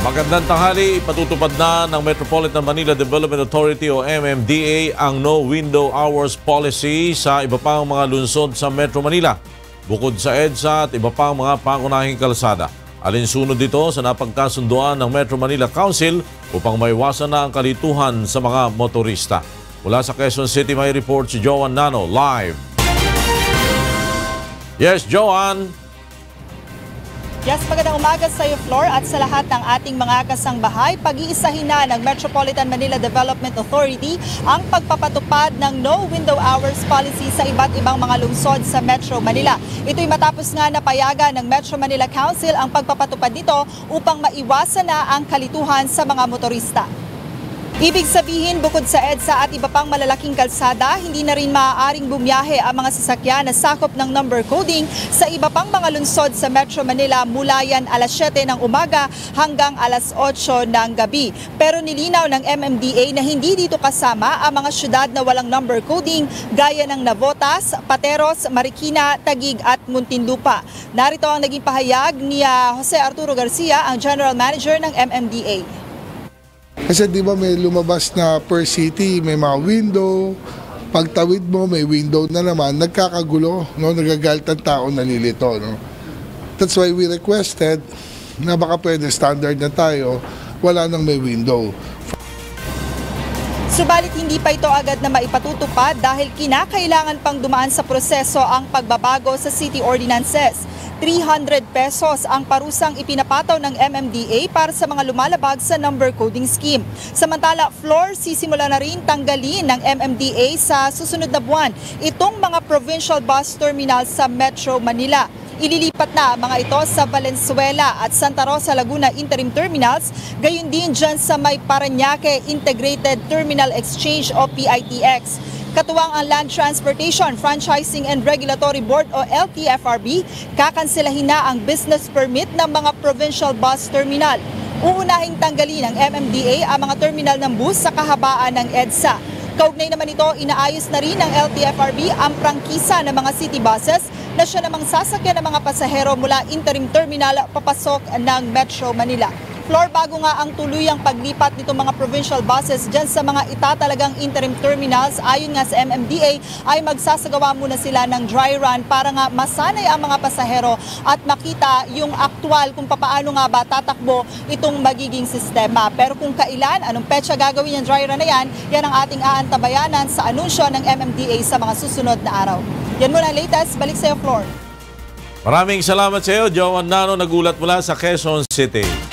Magandang tanghali, patutupad na ng Metropolitan Manila Development Authority o MMDA ang no window hours policy sa iba pang mga lungsod sa Metro Manila. Bukod sa EDSA at iba pang mga pangunahing kalsada. Alinsunod dito sa napagkasunduan ng Metro Manila Council upang maiwasan na ang kalituhan sa mga motorista. Mula sa Quezon City may report si Joan Nano live. Yes, Joan. Yes, magandang umaga sa iyo, Flor, at sa lahat ng ating mga kasangbahay. Pag-iisahin na ng Metropolitan Manila Development Authority ang pagpapatupad ng no window hours policy sa iba't ibang mga lungsod sa Metro Manila. Ito'y matapos nga napayagan ng Metro Manila Council ang pagpapatupad nito upang maiwasan na ang kalituhan sa mga motorista. Ibig sabihin, bukod sa EDSA at iba pang malalaking kalsada, hindi na rin maaaring bumiyahe ang mga sasakyan na sakop ng number coding sa iba pang mga lungsod sa Metro Manila mula yan alas 7 ng umaga hanggang alas 8 ng gabi. Pero nilinaw ng MMDA na hindi dito kasama ang mga syudad na walang number coding gaya ng Navotas, Pateros, Marikina, Tagig at Muntinlupa. Narito ang naging pahayag ni Jose Arturo Garcia, ang General Manager ng MMDA. Kasi di ba may lumabas na per city, may mga window, pagtawid mo may window na naman, nagkakagulo, no? nagagalit ang tao, nalilito. No? That's why we requested na baka pwede standard na tayo, wala nang may window. Subalit hindi pa ito agad na maipatutupad dahil kinakailangan pang dumaan sa proseso ang pagbabago sa city ordinances. 300 pesos ang parusang ipinapataw ng MMDA para sa mga lumalabag sa number coding scheme. Samantala, floor sisimula na rin tanggalin ng MMDA sa susunod na buwan itong mga provincial bus terminal sa Metro Manila. Ililipat na mga ito sa Valenzuela at Santa Rosa Laguna Interim Terminals, gayon din dyan sa may Paranaque Integrated Terminal Exchange o PITX. Katuwang ang Land Transportation, Franchising and Regulatory Board o LTFRB, kakansilahin na ang business permit ng mga provincial bus terminal. Uunahing tanggalin ng MMDA ang mga terminal ng bus sa kahabaan ng EDSA. Kaugnay naman ito, inaayos na rin ng LTFRB ang prangkisa ng mga city buses na siya namang sasakyan ng mga pasahero mula interim terminal papasok ng Metro Manila. Floor, bago nga ang tuluyang paglipat nitong mga provincial buses dyan sa mga itatalagang interim terminals, ayon nga sa MMDA, ay magsasagawa muna sila ng dry run para nga masanay ang mga pasahero at makita yung aktual kung papaano nga ba tatakbo itong magiging sistema. Pero kung kailan, anong petsa gagawin yung dry run na yan, yan ang ating aantabayanan sa anunsyo ng MMDA sa mga susunod na araw. Yan muna latest. Balik sa iyo, Floor. Maraming salamat sa iyo, Joan Nano, nagulat mula sa Quezon City.